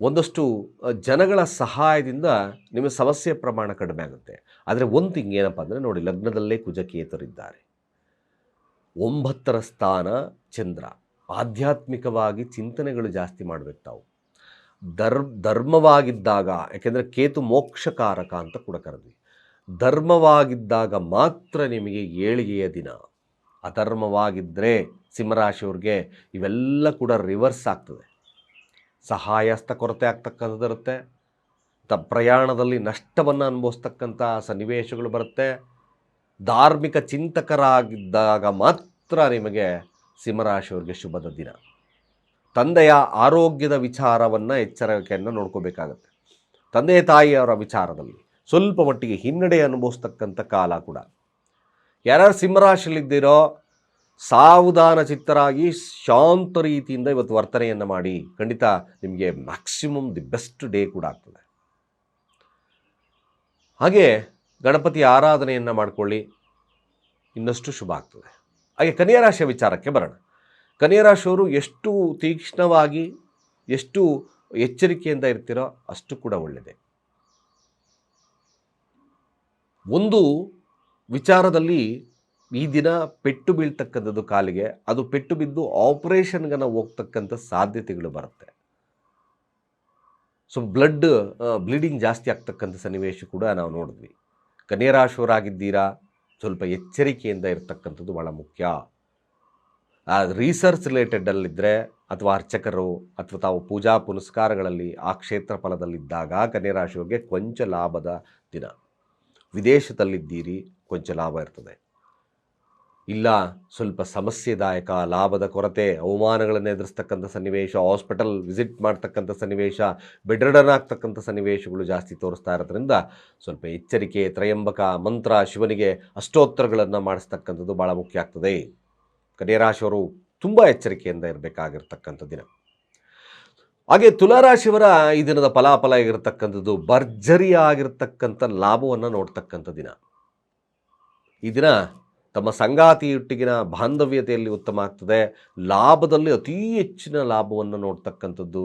ಒಂದಷ್ಟು ಜನಗಳ ಸಹಾಯದಿಂದ ನಿಮ್ಮ ಸಮಸ್ಯೆ ಪ್ರಮಾಣ ಕಡಿಮೆ ಆಗುತ್ತೆ. ಆದರೆ ಒಂದು ಥಿಂಗ್ ಏನಪ್ಪ ಅಂದರೆ ನೋಡಿ, ಲಗ್ನದಲ್ಲೇ ಕುಜಕೇತರಿದ್ದಾರೆ. ಒಂಬತ್ತರ ಸ್ಥಾನ ಚಂದ್ರ. ಆಧ್ಯಾತ್ಮಿಕವಾಗಿ ಚಿಂತನೆಗಳು ಜಾಸ್ತಿ ಮಾಡಬೇಕು ತಾವು ಧರ್, ಧರ್ಮವಾಗಿದ್ದಾಗ, ಯಾಕೆಂದರೆ ಕೇತು ಮೋಕ್ಷಕಾರಕ ಅಂತ ಕೂಡ ಕರೆದ್ವಿ. ಧರ್ಮವಾಗಿದ್ದಾಗ ಮಾತ್ರ ನಿಮಗೆ ಏಳಿಗೆಯ ದಿನ. ಅಧರ್ಮವಾಗಿದ್ದರೆ ಸಿಂಹರಾಶಿಯವ್ರಿಗೆ ಇವೆಲ್ಲ ಕೂಡ ರಿವರ್ಸ್ ಆಗ್ತದೆ. ಸಹಾಯಸ್ತ ಕೊರತೆ ಆಗ್ತಕ್ಕಂಥದ್ದು ಇರುತ್ತೆ. ತ, ಪ್ರಯಾಣದಲ್ಲಿ ನಷ್ಟವನ್ನು ಅನುಭವಿಸ್ತಕ್ಕಂಥ ಸನ್ನಿವೇಶಗಳು ಬರುತ್ತೆ. ಧಾರ್ಮಿಕ ಚಿಂತಕರಾಗಿದ್ದಾಗ ಮಾತ್ರ ನಿಮಗೆ ಸಿಂಹರಾಶಿಯವ್ರಿಗೆ ಶುಭದ ದಿನ. ತಂದೆಯ ಆರೋಗ್ಯದ ವಿಚಾರವನ್ನು ಎಚ್ಚರಿಕೆಯನ್ನು ನೋಡ್ಕೋಬೇಕಾಗತ್ತೆ. ತಂದೆ ತಾಯಿಯವರ ವಿಚಾರದಲ್ಲಿ ಸ್ವಲ್ಪ ಮಟ್ಟಿಗೆ ಹಿನ್ನಡೆ ಅನುಭವಿಸ್ತಕ್ಕಂಥ ಕಾಲ ಕೂಡ. ಯಾರ್ಯಾರು ಸಿಂಹರಾಶಿಯಲ್ಲಿದ್ದೀರೋ ಸಾವಧಾನ ಚಿತ್ತರಾಗಿ ಶಾಂತ ರೀತಿಯಿಂದ ಇವತ್ತು ವರ್ತನೆಯನ್ನು ಮಾಡಿ ಖಂಡಿತ ನಿಮಗೆ ಮ್ಯಾಕ್ಸಿಮಮ್ ದಿ ಬೆಸ್ಟ್ ಡೇ ಕೂಡ ಆಗ್ತದೆ. ಹಾಗೆ ಗಣಪತಿ ಆರಾಧನೆಯನ್ನು ಮಾಡಿಕೊಳ್ಳಿ, ಇನ್ನಷ್ಟು ಶುಭ ಆಗ್ತದೆ. ಹಾಗೆ ಕನ್ಯಾ ರಾಶಿಯ ವಿಚಾರಕ್ಕೆ ಬರೋಣ. ಕನ್ಯಾ ರಾಶಿಯವರು ಎಷ್ಟು ತೀಕ್ಷ್ಣವಾಗಿ, ಎಷ್ಟು ಎಚ್ಚರಿಕೆಯಿಂದ ಇರ್ತೀರೋ ಅಷ್ಟು ಕೂಡ ಒಳ್ಳೆಯದೆ. ಒಂದು ವಿಚಾರದಲ್ಲಿ ಈ ದಿನ ಪೆಟ್ಟು ಬೀಳ್ತಕ್ಕಂಥದ್ದು ಕಾಲಿಗೆ, ಅದು ಪೆಟ್ಟು ಬಿದ್ದು ಆಪರೇಷನ್ಗನ ಹೋಗ್ತಕ್ಕಂಥ ಸಾಧ್ಯತೆಗಳು ಬರುತ್ತೆ. ಸೊ, ಬ್ಲಡ್ ಬ್ಲೀಡಿಂಗ್ ಜಾಸ್ತಿ ಆಗ್ತಕ್ಕಂಥ ಸನ್ನಿವೇಶ ಕೂಡ ನಾವು ನೋಡಿದ್ವಿ. ಕನ್ಯರಾಶಿಯವರಾಗಿದ್ದೀರಾ? ಸ್ವಲ್ಪ ಎಚ್ಚರಿಕೆಯಿಂದ ಇರತಕ್ಕಂಥದ್ದು ಭಾಳ ಮುಖ್ಯ. ಆ ರಿಸರ್ಚ್ ರಿಲೇಟೆಡಲ್ಲಿದ್ದರೆ ಅಥವಾ ಅರ್ಚಕರು ಅಥವಾ ತಾವು ಪೂಜಾ ಪುನಸ್ಕಾರಗಳಲ್ಲಿ ಆ ಕ್ಷೇತ್ರ ಫಲದಲ್ಲಿದ್ದಾಗ ಕನ್ಯರಾಶಿಯವರಿಗೆ ಕೊಂಚ ಲಾಭದ ದಿನ. ವಿದೇಶದಲ್ಲಿದ್ದೀರಿ, ಕೊಂಚ ಲಾಭ ಇರ್ತದೆ. ಇಲ್ಲ, ಸ್ವಲ್ಪ ಸಮಸ್ಯೆದಾಯಕ, ಲಾಭದ ಕೊರತೆ, ಅವಮಾನಗಳನ್ನು ಎದುರಿಸ್ತಕ್ಕಂಥ ಸನ್ನಿವೇಶ, ಹಾಸ್ಪಿಟಲ್ ವಿಸಿಟ್ ಮಾಡ್ತಕ್ಕಂಥ ಸನ್ನಿವೇಶ ಬೆಡ್ರಡನ್ ಆಗ್ತಕ್ಕಂಥ ಸನ್ನಿವೇಶಗಳು ಜಾಸ್ತಿ ತೋರಿಸ್ತಾ ಇರೋದ್ರಿಂದ ಸ್ವಲ್ಪ ಎಚ್ಚರಿಕೆ, ತ್ರಯಂಬಕ, ಮಂತ್ರ, ಶಿವನಿಗೆ ಅಷ್ಟೋತ್ತರಗಳನ್ನು ಮಾಡಿಸ್ತಕ್ಕಂಥದ್ದು ಭಾಳ ಮುಖ್ಯ ಆಗ್ತದೆ. ಕನ್ಯರಾಶಿಯವರು ತುಂಬ ಎಚ್ಚರಿಕೆಯಿಂದ ಇರಬೇಕಾಗಿರ್ತಕ್ಕಂಥ ದಿನ. ಹಾಗೆ ತುಲಾರಾಶಿಯವರ ಈ ದಿನದ ಫಲಾಫಲ ಆಗಿರತಕ್ಕಂಥದ್ದು ಭರ್ಜರಿಯಾಗಿರ್ತಕ್ಕಂಥ ಲಾಭವನ್ನು ನೋಡ್ತಕ್ಕಂಥ ದಿನ. ಈ ದಿನ ತಮ್ಮ ಸಂಗಾತಿಯೊಟ್ಟಿಗಿನ ಬಾಂಧವ್ಯತೆಯಲ್ಲಿ ಉತ್ತಮ ಆಗ್ತದೆ. ಲಾಭದಲ್ಲಿ ಅತೀ ಹೆಚ್ಚಿನ ಲಾಭವನ್ನು ನೋಡ್ತಕ್ಕಂಥದ್ದು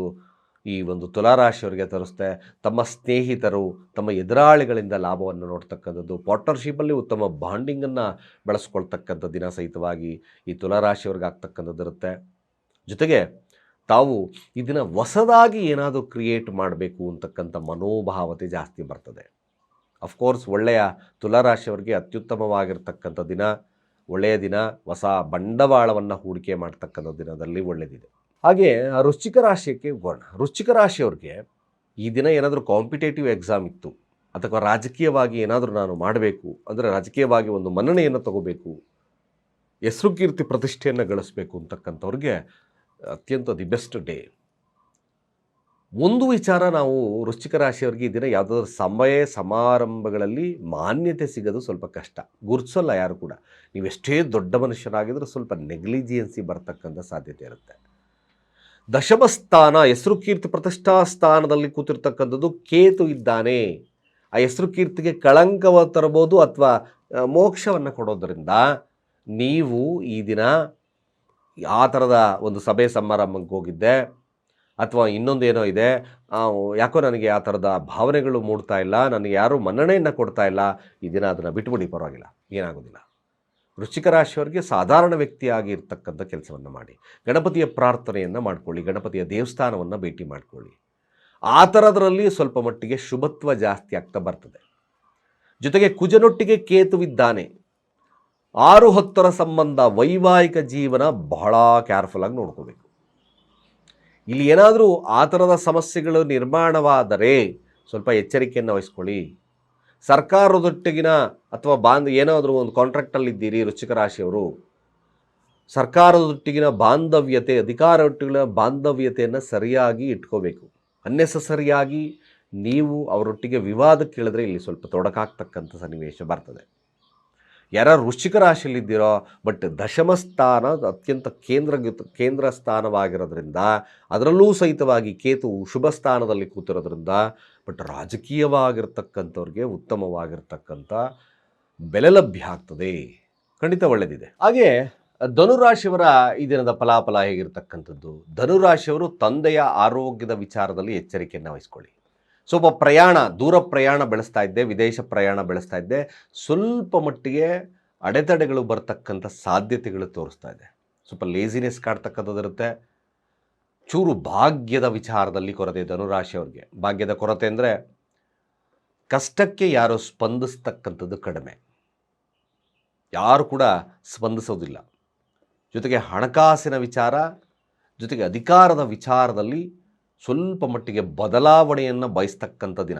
ಈ ಒಂದು ತುಲಾರಾಶಿಯವರಿಗೆ ತರಿಸ್ತೆ. ತಮ್ಮ ಸ್ನೇಹಿತರು, ತಮ್ಮ ಎದುರಾಳಿಗಳಿಂದ ಲಾಭವನ್ನು ನೋಡ್ತಕ್ಕಂಥದ್ದು, ಪಾರ್ಟ್ನರ್ಶಿಪ್ಪಲ್ಲಿ ಉತ್ತಮ ಬಾಂಡಿಂಗನ್ನು ಬೆಳೆಸ್ಕೊಳ್ತಕ್ಕಂಥ ದಿನ ಸಹಿತವಾಗಿ ಈ ತುಲಾರಾಶಿಯವ್ರಿಗೆ ಆಗ್ತಕ್ಕಂಥದ್ದು ಇರುತ್ತೆ. ಜೊತೆಗೆ ತಾವು ಇದನ್ನು ಹೊಸದಾಗಿ ಏನಾದರೂ ಕ್ರಿಯೇಟ್ ಮಾಡಬೇಕು ಅಂತಕ್ಕಂಥ ಮನೋಭಾವತೆ ಜಾಸ್ತಿ ಬರ್ತದೆ. ಅಫ್ಕೋರ್ಸ್ ಒಳ್ಳೆಯ ತುಲಾರಾಶಿಯವರಿಗೆ ಅತ್ಯುತ್ತಮವಾಗಿರ್ತಕ್ಕಂಥ ದಿನ, ಒಳ್ಳೆಯ ದಿನ, ಹೊಸ ಬಂಡವಾಳವನ್ನು ಹೂಡಿಕೆ ಮಾಡ್ತಕ್ಕಂಥ ದಿನದಲ್ಲಿ ಒಳ್ಳೆಯದಿದೆ ಹಾಗೆ ವೃಶ್ಚಿಕ ರಾಶಿಯಕ್ಕೆ ಹೋಗೋಣ ವೃಶ್ಚಿಕ ರಾಶಿಯವ್ರಿಗೆ ಈ ದಿನ ಏನಾದರೂ ಕಾಂಪಿಟೇಟಿವ್ ಎಕ್ಸಾಮ್ ಇತ್ತು, ಅಥವಾ ರಾಜಕೀಯವಾಗಿ ಏನಾದರೂ ನಾನು ಮಾಡಬೇಕು, ಅಂದರೆ ರಾಜಕೀಯವಾಗಿ ಒಂದು ಮನ್ನಣೆಯನ್ನು ತಗೋಬೇಕು ಹೆಸರು ಕೀರ್ತಿ ಪ್ರತಿಷ್ಠೆಯನ್ನು ಗಳಿಸಬೇಕು ಅಂತಕ್ಕಂಥವ್ರಿಗೆ ಅತ್ಯಂತ ದಿ ಬೆಸ್ಟ್ ಡೇ ಒಂದು ವಿಚಾರ ನಾವು ವೃಶ್ಚಿಕ ರಾಶಿಯವರಿಗೆ ಈ ದಿನ ಯಾವುದಾದ್ರೂ ಸಮಯ ಸಮಾರಂಭಗಳಲ್ಲಿ ಮಾನ್ಯತೆ ಸಿಗೋದು ಸ್ವಲ್ಪ ಕಷ್ಟ. ಗುರುತಿಸಲ್ಲ ಯಾರು ಕೂಡ. ನೀವು ಎಷ್ಟೇ ದೊಡ್ಡ ಮನುಷ್ಯರಾಗಿದ್ರೂ ಸ್ವಲ್ಪ ನೆಗ್ಲಿಜಿಯನ್ಸಿ ಬರ್ತಕ್ಕಂಥ ಸಾಧ್ಯತೆ ಇರುತ್ತೆ. ದಶಮಸ್ಥಾನ ಹೆಸರು ಕೀರ್ತಿ ಪ್ರತಿಷ್ಠಾ ಸ್ಥಾನದಲ್ಲಿ ಕೂತಿರ್ತಕ್ಕಂಥದ್ದು ಕೇತು ಇದ್ದಾನೆ. ಆ ಹೆಸರು ಕೀರ್ತಿಗೆ ಕಳಂಕವ ತರಬಹುದು ಅಥವಾ ಮೋಕ್ಷವನ್ನು ಕೊಡೋದರಿಂದ ನೀವು ಈ ದಿನ ಆ ಥರದ ಒಂದು ಸಭೆ ಸಮಾರಂಭಕ್ಕೆ ಹೋಗಿದ್ದೆ? ಅಥವಾ ಇನ್ನೊಂದು ಏನೋ ಇದೆ ಯಾಕೋ ನನಗೆ ಆ ಥರದ ಭಾವನೆಗಳು ಮೂಡ್ತಾ ಇಲ್ಲ, ನನಗೆ ಯಾರೂ ಮನ್ನಣೆಯನ್ನು ಕೊಡ್ತಾ ಇಲ್ಲ, ಈ ದಿನ ಅದನ್ನು ಬಿಟ್ಬಿಡಿ, ಪರವಾಗಿಲ್ಲ, ಏನಾಗೋದಿಲ್ಲ. ವೃಶ್ಚಿಕ ರಾಶಿಯವರಿಗೆ ಸಾಧಾರಣ ವ್ಯಕ್ತಿಯಾಗಿ ಇರ್ತಕ್ಕಂಥ ಕೆಲಸವನ್ನು ಮಾಡಿ, ಗಣಪತಿಯ ಪ್ರಾರ್ಥನೆಯನ್ನು ಮಾಡಿಕೊಳ್ಳಿ, ಗಣಪತಿಯ ದೇವಸ್ಥಾನವನ್ನು ಭೇಟಿ ಮಾಡಿಕೊಳ್ಳಿ. ಆ ಥರದರಲ್ಲಿ ಸ್ವಲ್ಪ ಮಟ್ಟಿಗೆ ಶುಭತ್ವ ಜಾಸ್ತಿ ಆಗ್ತಾ ಬರ್ತದೆ. ಜೊತೆಗೆ ಕುಜನೊಟ್ಟಿಗೆ ಕೇತುವಿದ್ದಾನೆ, ಆರು ಹತ್ತರ ಸಂಬಂಧ ವೈವಾಹಿಕ ಜೀವನ ಬಹಳ ಕೇರ್ಫುಲ್ಲಾಗಿ ನೋಡ್ಕೋಬೇಕು. ಇಲ್ಲಿ ಏನಾದರೂ ಆ ಥರದ ಸಮಸ್ಯೆಗಳು ನಿರ್ಮಾಣವಾದರೆ ಸ್ವಲ್ಪ ಎಚ್ಚರಿಕೆಯನ್ನು ವಹಿಸ್ಕೊಳ್ಳಿ. ಸರ್ಕಾರದೊಟ್ಟಿಗಿನ ಅಥವಾ ಬಾಂಧ ಏನಾದರೂ ಒಂದು ಕಾಂಟ್ರಾಕ್ಟಲ್ಲಿದ್ದೀರಿ ವೃಶ್ಚಿಕ ರಾಶಿಯವರು. ಸರ್ಕಾರದೊಟ್ಟಿಗಿನ ಬಾಂಧವ್ಯತೆ, ಅಧಿಕಾರದೊಟ್ಟಿಗಿನ ಬಾಂಧವ್ಯತೆಯನ್ನು ಸರಿಯಾಗಿ ಇಟ್ಕೋಬೇಕು. ಅನ್ನೆಸಸರಿಯಾಗಿ ನೀವು ಅವರೊಟ್ಟಿಗೆ ವಿವಾದಕ್ಕೆ ಇಳಿದ್ರೆ ಇಲ್ಲಿ ಸ್ವಲ್ಪ ತೊಡಕಾಗ್ತಕ್ಕಂಥ ಸನ್ನಿವೇಶ ಬರ್ತದೆ. ಯಾರ ವೃಶ್ಚಿಕ ರಾಶಿಯಲ್ಲಿದ್ದೀರೋ ಬಟ್ ದಶಮ ಸ್ಥಾನ ಅತ್ಯಂತ ಕೇಂದ್ರ ಕೇಂದ್ರ ಸ್ಥಾನವಾಗಿರೋದ್ರಿಂದ, ಅದರಲ್ಲೂ ಸಹಿತವಾಗಿ ಕೇತು ಶುಭ ಸ್ಥಾನದಲ್ಲಿ ಕೂತಿರೋದ್ರಿಂದ ಬಟ್ ರಾಜಕೀಯವಾಗಿರ್ತಕ್ಕಂಥವ್ರಿಗೆ ಉತ್ತಮವಾಗಿರ್ತಕ್ಕಂಥ ಬೆಲೆ ಲಭ್ಯ ಆಗ್ತದೆ. ಖಂಡಿತ ಒಳ್ಳೆಯದಿದೆ ಹಾಗೆ ಧನುರಾಶಿಯವರ ಈ ದಿನದ ಫಲಾಫಲ ಹೇಗಿರ್ತಕ್ಕಂಥದ್ದು? ಧನುರಾಶಿಯವರು ತಂದೆಯ ಆರೋಗ್ಯದ ವಿಚಾರದಲ್ಲಿ ಎಚ್ಚರಿಕೆಯನ್ನು ವಹಿಸ್ಕೊಳ್ಳಿ. ಸ್ವಲ್ಪ ಪ್ರಯಾಣ, ದೂರ ಪ್ರಯಾಣ ಬೆಳೆಸ್ತಾ ಇದ್ದೆ, ವಿದೇಶ ಪ್ರಯಾಣ ಬೆಳೆಸ್ತಾ ಇದ್ದೆ. ಸ್ವಲ್ಪ ಮಟ್ಟಿಗೆ ಅಡೆತಡೆಗಳು ಬರ್ತಕ್ಕಂಥ ಸಾಧ್ಯತೆಗಳು ತೋರಿಸ್ತಾ ಇದೆ. ಸ್ವಲ್ಪ ಲೇಸಿನೆಸ್ ಕಾಡ್ತಕ್ಕಂಥದ್ದಿರುತ್ತೆ ಚೂರು ಭಾಗ್ಯದ ವಿಚಾರದಲ್ಲಿ ಕೊರತೆ ಧನುರಾಶಿಯವ್ರಿಗೆ ಭಾಗ್ಯದ ಕೊರತೆ ಅಂದರೆ ಕಷ್ಟಕ್ಕೆ ಯಾರು ಸ್ಪಂದಿಸ್ತಕ್ಕಂಥದ್ದು ಕಡಿಮೆ. ಯಾರು ಕೂಡ ಸ್ಪಂದಿಸೋದಿಲ್ಲ. ಜೊತೆಗೆ ಹಣಕಾಸಿನ ವಿಚಾರ, ಜೊತೆಗೆ ಅಧಿಕಾರದ ವಿಚಾರದಲ್ಲಿ ಸ್ವಲ್ಪ ಮಟ್ಟಿಗೆ ಬದಲಾವಣೆಯನ್ನು ಬಯಸ್ತಕ್ಕಂಥ ದಿನ.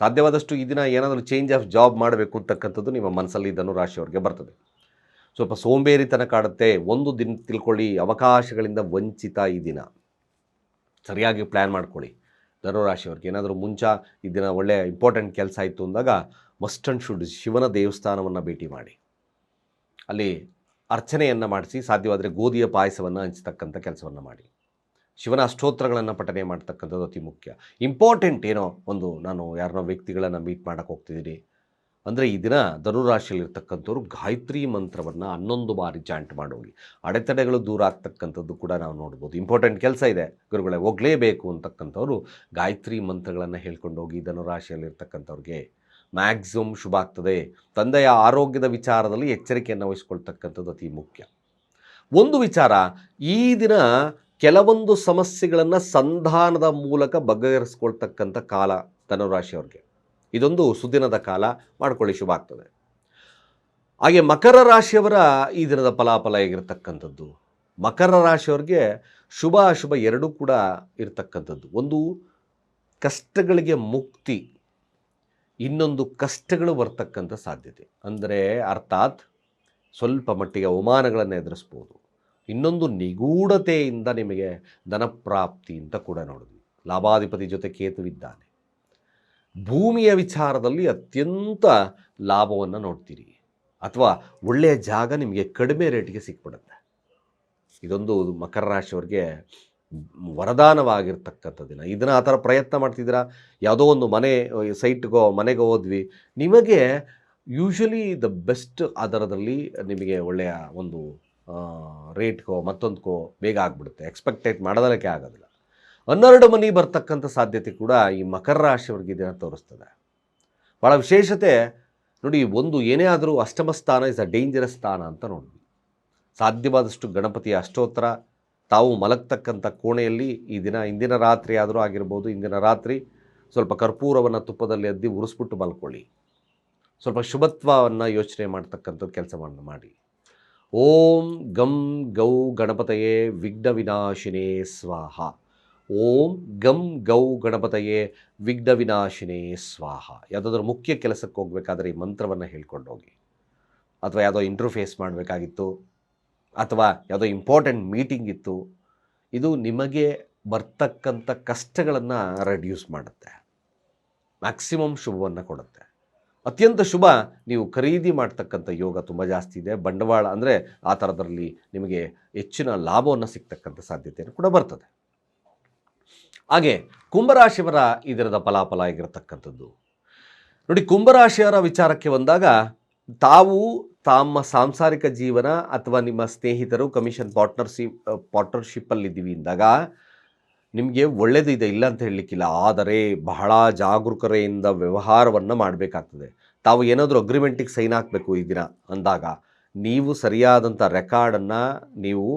ಸಾಧ್ಯವಾದಷ್ಟು ಈ ದಿನ ಏನಾದರೂ ಚೇಂಜ್ ಆಫ್ ಜಾಬ್ ಮಾಡಬೇಕು ಅಂತಕ್ಕಂಥದ್ದು ನಿಮ್ಮ ಮನಸ್ಸಲ್ಲಿ ರಾಶಿಯವರಿಗೆ ಬರ್ತದೆ. ಸ್ವಲ್ಪ ಸೋಂಬೇರಿತನ ಕಾಡುತ್ತೆ, ಒಂದು ದಿನ ತಿಳ್ಕೊಳ್ಳಿ, ಅವಕಾಶಗಳಿಂದ ವಂಚಿತ ಈ ದಿನ. ಸರಿಯಾಗಿ ಪ್ಲ್ಯಾನ್ ಮಾಡ್ಕೊಳ್ಳಿ. ಧನುರಾಶಿಯವ್ರಿಗೆ ಏನಾದರೂ ಮುಂಚೆ ಈ ದಿನ ಒಳ್ಳೆಯ ಇಂಪಾರ್ಟೆಂಟ್ ಕೆಲಸ ಇತ್ತು ಅಂದಾಗ ಮಸ್ಟ್ ಅಂಡ್ ಶುಡ್ ಶಿವನ ದೇವಸ್ಥಾನವನ್ನು ಭೇಟಿ ಮಾಡಿ. ಅಲ್ಲಿ ಅರ್ಚನೆಯನ್ನು ಮಾಡಿಸಿ, ಸಾಧ್ಯವಾದರೆ ಗೋಧಿಯ ಪಾಯಸವನ್ನು ಹಂಚತಕ್ಕಂಥ ಕೆಲಸವನ್ನು ಮಾಡಿ. ಶಿವನ ಅಷ್ಟೋತ್ರಗಳನ್ನು ಪಠನೆ ಮಾಡ್ತಕ್ಕಂಥದ್ದು ಅತಿ ಮುಖ್ಯ. ಇಂಪಾರ್ಟೆಂಟ್ ಏನೋ ಒಂದು ನಾನು ಯಾರನ್ನೋ ವ್ಯಕ್ತಿಗಳನ್ನು ಮೀಟ್ ಮಾಡೋಕ್ಕೆ ಹೋಗ್ತಿದ್ದೀನಿ. ಅಂದರೆ ಈ ದಿನ ಧನುರಾಶಿಯಲ್ಲಿರ್ತಕ್ಕಂಥವ್ರು ಗಾಯತ್ರಿ ಮಂತ್ರವನ್ನು ಹನ್ನೊಂದು ಬಾರಿ ಜಾಂಟ್ ಮಾಡೋಗಿ ಅಡೆತಡೆಗಳು ದೂರ ಆಗ್ತಕ್ಕಂಥದ್ದು ಕೂಡ ನಾವು ನೋಡ್ಬೋದು. ಇಂಪಾರ್ಟೆಂಟ್ ಕೆಲಸ ಇದೆ. ಗುರುಗಳೇ, ಹೋಗಲೇಬೇಕು ಅಂತಕ್ಕಂಥವ್ರು ಗಾಯತ್ರಿ ಮಂತ್ರಗಳನ್ನು ಹೇಳ್ಕೊಂಡೋಗಿ ಧನುರಾಶಿಯಲ್ಲಿರ್ತಕ್ಕಂಥವ್ರಿಗೆ ಮ್ಯಾಕ್ಸಿಮಮ್ ಶುಭ ಆಗ್ತದೆ. ತಂದೆಯ ಆರೋಗ್ಯದ ವಿಚಾರದಲ್ಲಿ ಎಚ್ಚರಿಕೆಯನ್ನು ವಹಿಸ್ಕೊಳ್ತಕ್ಕಂಥದ್ದು ಅತಿ ಮುಖ್ಯ. ಒಂದು ವಿಚಾರ, ಈ ದಿನ ಕೆಲವೊಂದು ಸಮಸ್ಯೆಗಳನ್ನು ಸಂಧಾನದ ಮೂಲಕ ಬಗೆಹರಿಸ್ಕೊಳ್ತಕ್ಕಂಥ ಕಾಲ ಧನುರಾಶಿಯವ್ರಿಗೆ. ಇದೊಂದು ಸುದಿನದ ಕಾಲ ಮಾಡ್ಕೊಳ್ಳಿ ಶುಭ ಆಗ್ತದೆ. ಹಾಗೆ ಮಕರ ರಾಶಿಯವರ ಈ ದಿನದ ಫಲಾಫಲ ಹೇಗಿರ್ತಕ್ಕಂಥದ್ದು? ಮಕರ ರಾಶಿಯವ್ರಿಗೆ ಶುಭ ಅಶುಭ ಎರಡೂ ಕೂಡ ಇರತಕ್ಕಂಥದ್ದು. ಒಂದು ಕಷ್ಟಗಳಿಗೆ ಮುಕ್ತಿ, ಇನ್ನೊಂದು ಕಷ್ಟಗಳು ಬರ್ತಕ್ಕಂಥ ಸಾಧ್ಯತೆ. ಅಂದರೆ ಅರ್ಥಾತ್ ಸ್ವಲ್ಪ ಮಟ್ಟಿಗೆ ಅವಮಾನಗಳನ್ನು ಎದುರಿಸ್ಬೋದು. ಇನ್ನೊಂದು ನಿಗೂಢತೆಯಿಂದ ನಿಮಗೆ ಧನಪ್ರಾಪ್ತಿ ಅಂತ ಕೂಡ ನೋಡಿದ್ವಿ. ಲಾಭಾಧಿಪತಿ ಜೊತೆ ಕೇತುವಿದ್ದಾನೆ. ಭೂಮಿಯ ವಿಚಾರದಲ್ಲಿ ಅತ್ಯಂತ ಲಾಭವನ್ನು ನೋಡ್ತೀರಿ. ಅಥವಾ ಒಳ್ಳೆಯ ಜಾಗ ನಿಮಗೆ ಕಡಿಮೆ ರೇಟಿಗೆ ಸಿಕ್ಬಿಡುತ್ತೆ. ಇದೊಂದು ಮಕರ ರಾಶಿಯವ್ರಿಗೆ ವರದಾನವಾಗಿರ್ತಕ್ಕಂಥ ದಿನ ಇದನ್ನು ಆ ಥರ ಪ್ರಯತ್ನ ಮಾಡ್ತಿದ್ದೀರಾ? ಯಾವುದೋ ಒಂದು ಮನೆ, ಸೈಟ್ಗೋ, ಮನೆಗೋ ಹೋದ್ವಿ. ನಿಮಗೆ ಯೂಶಲಿ ದ ಬೆಸ್ಟ್ ಅದರದಲ್ಲಿ ನಿಮಗೆ ಒಳ್ಳೆಯ ಒಂದು ರೇಟ್ಗೋ ಮತ್ತೊಂದಕ್ಕೋ ಬೇಗ ಆಗಿಬಿಡುತ್ತೆ. ಎಕ್ಸ್ಪೆಕ್ಟೇಟ್ ಮಾಡೋದಕ್ಕೆ ಆಗೋದಿಲ್ಲ. ಹನ್ನೆರಡು ಮನಿ ಬರ್ತಕ್ಕಂಥ ಸಾಧ್ಯತೆ ಕೂಡ ಈ ಮಕರ ರಾಶಿಯವ್ರಿಗೆ ಇದನ್ನು ತೋರಿಸ್ತದೆ. ಭಾಳ ವಿಶೇಷತೆ, ನೋಡಿ, ಒಂದು ಏನೇ ಆದರೂ ಅಷ್ಟಮ ಸ್ಥಾನ ಇಸ್ ಅ ಡೇಂಜರಸ್ ಸ್ಥಾನ ಅಂತ ನೋಡಿದ್ವಿ ಸಾಧ್ಯವಾದಷ್ಟು ಗಣಪತಿಯ ಅಷ್ಟೋತ್ತರ, ತಾವು ಮಲಗ್ತಕ್ಕಂಥ ಕೋಣೆಯಲ್ಲಿ ಈ ದಿನ, ಇಂದಿನ ರಾತ್ರಿ ಆದರೂ ಆಗಿರ್ಬೋದು, ಇಂದಿನ ರಾತ್ರಿ ಸ್ವಲ್ಪ ಕರ್ಪೂರವನ್ನು ತುಪ್ಪದಲ್ಲಿ ಅದ್ದಿ ಉರಿಸ್ಬಿಟ್ಟು ಮಲ್ಕೊಳ್ಳಿ. ಸ್ವಲ್ಪ ಶುಭತ್ವವನ್ನು ಯೋಚನೆ ಮಾಡ್ತಕ್ಕಂಥದ್ದು ಕೆಲಸವನ್ನು ಮಾಡಿ. ಓಂ ಗಂ ಗೌ ಗಣಪತಯೇ ವಿಘ್ನ ವಿನಾಶಿನೇ ಸ್ವಾಹ. ಓಂ ಗಂ ಗೌ ಗಣಪತಯೇ ವಿಘ್ನ ವಿನಾಶಿನೇ ಸ್ವಾಹ. ಯಾವುದಾದ್ರೂ ಮುಖ್ಯ ಕೆಲಸಕ್ಕೆ ಹೋಗಬೇಕಾದ್ರೆ ಈ ಮಂತ್ರವನ್ನು ಹೇಳ್ಕೊಂಡು ಹೋಗಿ ಅಥವಾ ಯಾವುದೋ ಇಂಟರ್ಫೇಸ್ ಮಾಡಬೇಕಾಗಿತ್ತು. ಅಥವಾ ಯಾವುದೋ ಇಂಪಾರ್ಟೆಂಟ್ ಮೀಟಿಂಗ್ ಇತ್ತು. ಇದು ನಿಮಗೆ ಬರ್ತಕ್ಕಂಥ ಕಷ್ಟಗಳನ್ನು ರೆಡ್ಯೂಸ್ ಮಾಡುತ್ತೆ. ಮ್ಯಾಕ್ಸಿಮಮ್ ಶುಭವನ್ನು ಕೊಡುತ್ತೆ. ಅತ್ಯಂತ ಶುಭ ನೀವು ಖರೀದಿ ಮಾಡ್ತಕ್ಕಂಥ ಯೋಗ ತುಂಬ ಜಾಸ್ತಿ ಇದೆ. ಬಂಡವಾಳ ಅಂದರೆ ಆ ಥರದ್ರಲ್ಲಿ ನಿಮಗೆ ಹೆಚ್ಚಿನ ಲಾಭವನ್ನು ಸಿಗ್ತಕ್ಕಂಥ ಸಾಧ್ಯತೆಯನ್ನು ಕೂಡ ಬರ್ತದೆ. ಹಾಗೆ ಕುಂಭರಾಶಿಯವರ ಇದರದ ಫಲಾಫಲ ಆಗಿರತಕ್ಕಂಥದ್ದು. ನೋಡಿ, ಕುಂಭರಾಶಿಯವರ ವಿಚಾರಕ್ಕೆ ಬಂದಾಗ ತಾವು ತಮ್ಮ ಸಾಂಸಾರಿಕ ಜೀವನ ಅಥವಾ ನಿಮ್ಮ ಸ್ನೇಹಿತರು, ಕಮಿಷನ್ ಪಾರ್ಟ್ನರ್ಶಿಪ್, ಪಾರ್ಟ್ನರ್ಶಿಪ್ಪಲ್ಲಿದ್ದೀವಿ ಅಂದಾಗ ನಿಮಗೆ ಒಳ್ಳೆಯದು ಇದೆ ಇಲ್ಲ ಅಂತ ಹೇಳಲಿಕ್ಕಿಲ್ಲ. ಆದರೆ ಬಹಳ ಜಾಗರೂಕತೆಯಿಂದ ವ್ಯವಹಾರವನ್ನು ಮಾಡಬೇಕಾಗ್ತದೆ. ತಾವು ಏನಾದರೂ ಅಗ್ರಿಮೆಂಟಿಗೆ ಸೈನ್ ಹಾಕಬೇಕು ಈ ದಿನ ಅಂದಾಗ, ನೀವು ಸರಿಯಾದಂಥ ರೆಕಾರ್ಡನ್ನು ನೀವು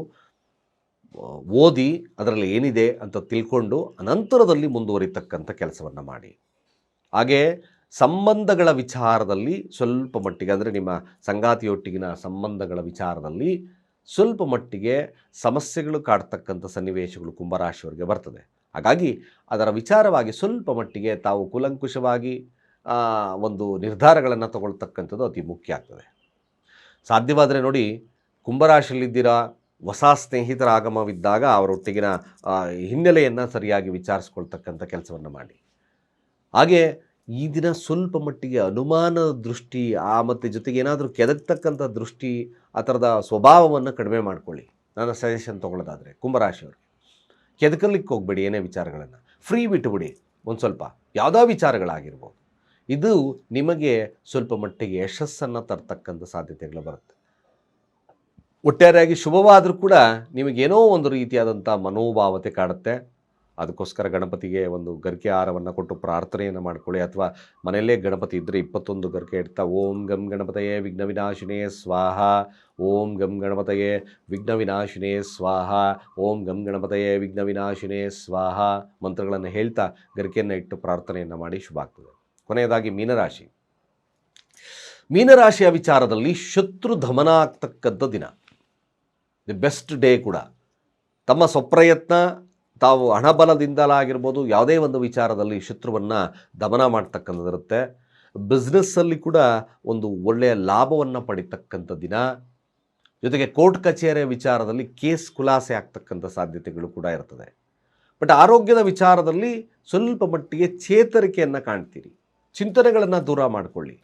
ಓದಿ ಅದರಲ್ಲಿ ಏನಿದೆ ಅಂತ ತಿಳ್ಕೊಂಡು ಅನಂತರದಲ್ಲಿ ಮುಂದುವರಿತಕ್ಕಂಥ ಕೆಲಸವನ್ನು ಮಾಡಿ. ಹಾಗೆ ಸಂಬಂಧಗಳ ವಿಚಾರದಲ್ಲಿ ಸ್ವಲ್ಪ ಮಟ್ಟಿಗೆ, ಅಂದರೆ ನಿಮ್ಮ ಸಂಗಾತಿಯೊಟ್ಟಿಗಿನ ಸಂಬಂಧಗಳ ವಿಚಾರದಲ್ಲಿ ಸ್ವಲ್ಪ ಮಟ್ಟಿಗೆ ಸಮಸ್ಯೆಗಳು ಕಾಡ್ತಕ್ಕಂಥ ಸನ್ನಿವೇಶಗಳು ಕುಂಭರಾಶಿಯವರಿಗೆ ಬರ್ತದೆ. ಹಾಗಾಗಿ ಅದರ ವಿಚಾರವಾಗಿ ಸ್ವಲ್ಪ ಮಟ್ಟಿಗೆ ತಾವು ಕುಲಂಕುಷವಾಗಿ ಒಂದು ನಿರ್ಧಾರಗಳನ್ನು ತಗೊಳ್ತಕ್ಕಂಥದ್ದು ಅತಿ ಮುಖ್ಯ ಆಗ್ತದೆ. ಸಾಧ್ಯವಾದರೆ ನೋಡಿ, ಕುಂಭರಾಶಿಯಲ್ಲಿದ್ದೀರಾ, ಹೊಸ ಸ್ನೇಹಿತರ ಆಗಮವಿದ್ದಾಗ ಅವರೊಟ್ಟಿಗಿನ ಹಿನ್ನೆಲೆಯನ್ನು ಸರಿಯಾಗಿ ವಿಚಾರಿಸ್ಕೊಳ್ತಕ್ಕಂಥ ಕೆಲಸವನ್ನು ಮಾಡಿ. ಹಾಗೆ ಈ ದಿನ ಸ್ವಲ್ಪ ಮಟ್ಟಿಗೆ ಅನುಮಾನ ದೃಷ್ಟಿ, ಆ ಮತ್ತು ಜೊತೆಗೆ ಏನಾದರೂ ಕೆದಕ್ತಕ್ಕಂಥ ದೃಷ್ಟಿ, ಆ ಥರದ ಸ್ವಭಾವವನ್ನು ಕಡಿಮೆ ಮಾಡ್ಕೊಳ್ಳಿ. ನನ್ನ ಸಜೆಷನ್ ತೊಗೊಳ್ಳೋದಾದರೆ ಕುಂಭರಾಶಿಯವ್ರಿಗೆ ಕೆದಕಲಿಕ್ಕೆ ಹೋಗಬೇಡಿ, ಏನೇ ವಿಚಾರಗಳನ್ನು. ಫ್ರೀ ಬಿಟ್ಟುಬಿಡಿ ಒಂದು ಸ್ವಲ್ಪ. ಯಾವುದೋ ವಿಚಾರಗಳಾಗಿರ್ಬೋದು. ಇದು ನಿಮಗೆ ಸ್ವಲ್ಪ ಮಟ್ಟಿಗೆ ಯಶಸ್ಸನ್ನು ತರ್ತಕ್ಕಂಥ ಸಾಧ್ಯತೆಗಳು ಬರುತ್ತೆ. ಒಟ್ಟಾರೆಯಾಗಿ ಶುಭವಾದರೂ ಕೂಡ ನಿಮಗೇನೋ ಒಂದು ರೀತಿಯಾದಂಥ ಮನೋಭಾವತೆ ಕಾಡುತ್ತೆ. ಅದಕ್ಕೋಸ್ಕರ ಗಣಪತಿಗೆ ಒಂದು ಗರಿಕೆ ಆಹಾರವನ್ನು ಕೊಟ್ಟು ಪ್ರಾರ್ಥನೆಯನ್ನು ಮಾಡ್ಕೊಳ್ಳಿ. ಅಥವಾ ಮನೆಯಲ್ಲೇ ಗಣಪತಿ ಇದ್ದರೆ ಇಪ್ಪತ್ತೊಂದು ಗರಿಕೆ ಇಡ್ತಾ, ಓಂ ಗಂ ಗಣಪತಯೇ ವಿಘ್ನ ವಿನಾಶಿನೇ ಸ್ವಾಹ, ಓಂ ಗಂ ಗಣಪತಯೇ ವಿಘ್ನ ವಿನಾಶಿನೇ ಸ್ವಾಹ, ಓಂ ಗಂ ಗಣಪತಯೇ ವಿಘ್ನ ವಿನಾಶಿನೇ ಸ್ವಾಹ ಮಂತ್ರಗಳನ್ನು ಹೇಳ್ತಾ ಗರಿಕೆಯನ್ನು ಇಟ್ಟು ಪ್ರಾರ್ಥನೆಯನ್ನು ಮಾಡಿ ಶುಭ ಆಗ್ತದೆ ಕೊನೆಯದಾಗಿ ಮೀನರಾಶಿ. ಮೀನರಾಶಿಯ ವಿಚಾರದಲ್ಲಿ ಶತ್ರು ದಮನ ಆಗ್ತಕ್ಕಂಥ ದಿನ. ದಿ ಬೆಸ್ಟ್ ಡೇ ಕೂಡ. ತಮ್ಮ ಸ್ವಪ್ರಯತ್ನ ತಾವು ಹಣಬಲದಿಂದಲಾಗಿರ್ಬೋದು ಯಾವುದೇ ಒಂದು ವಿಚಾರದಲ್ಲಿ ಶತ್ರುವನ್ನು ದಮನ ಮಾಡ್ತಕ್ಕಂಥದ್ದಿರುತ್ತೆ. ಬಿಸ್ನೆಸ್ಸಲ್ಲಿ ಕೂಡ ಒಂದು ಒಳ್ಳೆಯ ಲಾಭವನ್ನು ಪಡಿತಕ್ಕಂಥ ದಿನ. ಜೊತೆಗೆ ಕೋರ್ಟ್ ಕಚೇರಿಯ ವಿಚಾರದಲ್ಲಿ ಕೇಸ್ ಖುಲಾಸೆ ಆಗ್ತಕ್ಕಂಥ ಸಾಧ್ಯತೆಗಳು ಕೂಡ ಇರ್ತದೆ. ಬಟ್ ಆರೋಗ್ಯದ ವಿಚಾರದಲ್ಲಿ ಸ್ವಲ್ಪ ಮಟ್ಟಿಗೆ ಚೇತರಿಕೆಯನ್ನು ಕಾಣ್ತೀರಿ. ಚಿಂತನೆಗಳನ್ನು ದೂರ ಮಾಡಿಕೊಳ್ಳಿ.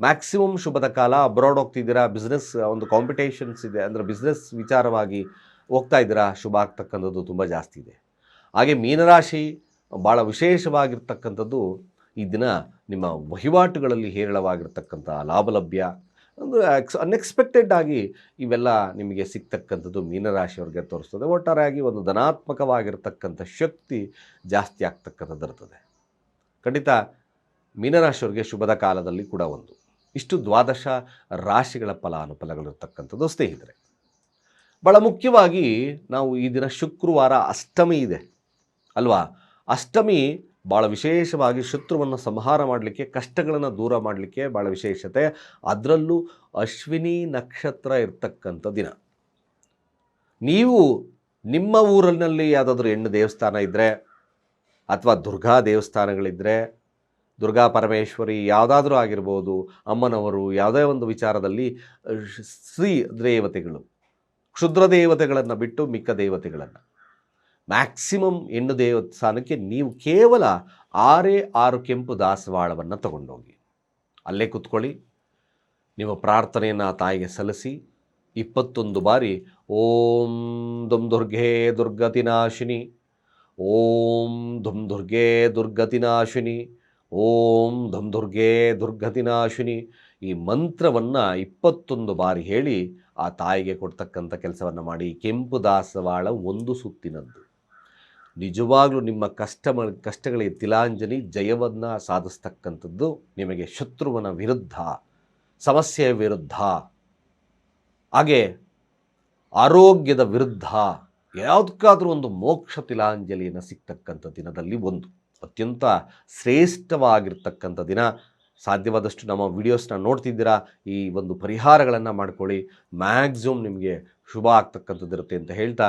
ಮ್ಯಾಕ್ಸಿಮಮ್ ಶುಭದ ಕಾಲ ಅಬ್ರಾಡ್ ಹೋಗ್ತಿದ್ದೀರಾ, ಬಿಸ್ನೆಸ್ ಒಂದು ಕಾಂಪಿಟೇಷನ್ಸ್ ಇದೆ, ಅಂದರೆ ಬಿಸ್ನೆಸ್ ವಿಚಾರವಾಗಿ ಹೋಗ್ತಾ ಇದ್ದೀರಾ, ಶುಭ ಆಗ್ತಕ್ಕಂಥದ್ದು ತುಂಬ ಜಾಸ್ತಿ ಇದೆ. ಹಾಗೆ ಮೀನರಾಶಿ ಭಾಳ ವಿಶೇಷವಾಗಿರ್ತಕ್ಕಂಥದ್ದು ಈ ದಿನ ನಿಮ್ಮ ವಹಿವಾಟುಗಳಲ್ಲಿ ಹೇರಳವಾಗಿರ್ತಕ್ಕಂಥ ಲಾಭಲಭ್ಯ ಅಂದರೆ ಎಕ್ಸ್ ಅನ್ಎಕ್ಸ್ಪೆಕ್ಟೆಡ್ ಆಗಿ ಇವೆಲ್ಲ ನಿಮಗೆ ಸಿಗ್ತಕ್ಕಂಥದ್ದು ಮೀನರಾಶಿಯವ್ರಿಗೆ ತೋರಿಸ್ತದೆ. ಒಟ್ಟಾರೆಯಾಗಿ ಒಂದು ಧನಾತ್ಮಕವಾಗಿರ್ತಕ್ಕಂಥ ಶಕ್ತಿ ಜಾಸ್ತಿ ಆಗ್ತಕ್ಕಂಥದ್ದು ಇರ್ತದೆ. ಖಂಡಿತ ಮೀನರಾಶಿಯವ್ರಿಗೆ ಶುಭದ ಕಾಲದಲ್ಲಿ ಕೂಡ ಒಂದು. ಇಷ್ಟು ದ್ವಾದಶ ರಾಶಿಗಳ ಫಲಾನುಫಲಗಳಿರ್ತಕ್ಕಂಥದ್ದು ಸ್ನೇಹಿತರೆ. ಭಾಳ ಮುಖ್ಯವಾಗಿ ನಾವು ಈ ದಿನ ಶುಕ್ರವಾರ ಅಷ್ಟಮಿ ಇದೆ. ಅಲ್ವಾ? ಅಷ್ಟಮಿ ಭಾಳ ವಿಶೇಷವಾಗಿ ಶತ್ರುವನ್ನು ಸಂಹಾರ ಮಾಡಲಿಕ್ಕೆ, ಕಷ್ಟಗಳನ್ನು ದೂರ ಮಾಡಲಿಕ್ಕೆ ಭಾಳ ವಿಶೇಷತೆ. ಅದರಲ್ಲೂ ಅಶ್ವಿನಿ ನಕ್ಷತ್ರ ಇರ್ತಕ್ಕಂಥ ದಿನ. ನೀವು ನಿಮ್ಮ ಊರಿನಲ್ಲಿ ಯಾವುದಾದ್ರೂ ಹೆಣ್ಣು ದೇವಸ್ಥಾನ ಇದ್ದರೆ ಅಥವಾ ದುರ್ಗಾ ದೇವಸ್ಥಾನಗಳಿದ್ದರೆ ದುರ್ಗಾ ಪರಮೇಶ್ವರಿ ಯಾವುದಾದ್ರೂ ಆಗಿರ್ಬೋದು, ಅಮ್ಮನವರು ಯಾವುದೇ ಒಂದು ವಿಚಾರದಲ್ಲಿ ಶ್ರೀ ದೇವತೆಗಳು, ಕ್ಷುದ್ರ ದೇವತೆಗಳನ್ನು ಬಿಟ್ಟು ಮಿಕ್ಕ ದೇವತೆಗಳನ್ನು. ಮ್ಯಾಕ್ಸಿಮಮ್ ಹೆಣ್ಣು ದೇವಸ್ಥಾನಕ್ಕೆ ನೀವು ಕೇವಲ ಆರೇ ಆರು ಕೆಂಪು ದಾಸವಾಳವನ್ನು ತಗೊಂಡೋಗಿ. ಅಲ್ಲೇ ಕೂತ್ಕೊಳ್ಳಿ. ನಿಮ್ಮ ಪ್ರಾರ್ಥನೆಯನ್ನು ಆ ತಾಯಿಗೆ ಸಲ್ಲಿಸಿ. ಇಪ್ಪತ್ತೊಂದು ಬಾರಿ ಓಂ ದುಮ್ ದುರ್ಗೆ ದುರ್ಗತಿನಾಶಿನಿ ಓಂ ಧುಮ್ ದುರ್ಗೆ ದುರ್ಗತಿನಾಶಿನಿ ಓಂ ಧುಮ್ ದುರ್ಗೆ ದುರ್ಗತಿನಾಶಿನಿ ಈ ಮಂತ್ರವನ್ನು ಇಪ್ಪತ್ತೊಂದು ಬಾರಿ ಹೇಳಿ ಆ ತಾಯಿಗೆ ಕೊಡ್ತಕ್ಕಂಥ ಕೆಲಸವನ್ನು ಮಾಡಿ. ಕೆಂಪು ದಾಸವಾಳ ಒಂದು ಸುತ್ತಿನದ್ದು. ನಿಜವಾಗ್ಲೂ ನಿಮ್ಮ ಕಷ್ಟ ಕಷ್ಟಗಳಿಗೆ ತಿಲಾಂಜಲಿ ಜಯವನ್ನು ಸಾಧಿಸ್ತಕ್ಕಂಥದ್ದು ನಿಮಗೆ ಶತ್ರುವನ ವಿರುದ್ಧ, ಸಮಸ್ಯೆಯ ವಿರುದ್ಧ, ಹಾಗೆ ಆರೋಗ್ಯದ ವಿರುದ್ಧ, ಯಾವುದಕ್ಕಾದರೂ ಒಂದು ಮೋಕ್ಷ ತಿಲಾಂಜಲಿಯನ್ನು ಸಿಗ್ತಕ್ಕಂಥ ದಿನದಲ್ಲಿ ಒಂದು ಅತ್ಯಂತ ಶ್ರೇಷ್ಠವಾಗಿರ್ತಕ್ಕಂಥ ದಿನ. ಸಾಧ್ಯವಾದಷ್ಟು ನಮ್ಮ ವಿಡಿಯೋಸ್ನ ನೋಡ್ತಿದ್ದೀರಾ, ಈ ಒಂದು ಪರಿಹಾರಗಳನ್ನು ಮಾಡ್ಕೊಳ್ಳಿ. ಮ್ಯಾಕ್ಸಿಮಮ್ ನಿಮಗೆ ಶುಭ ಆಗ್ತಕ್ಕಂಥದ್ದಿರುತ್ತೆ ಅಂತ ಹೇಳ್ತಾ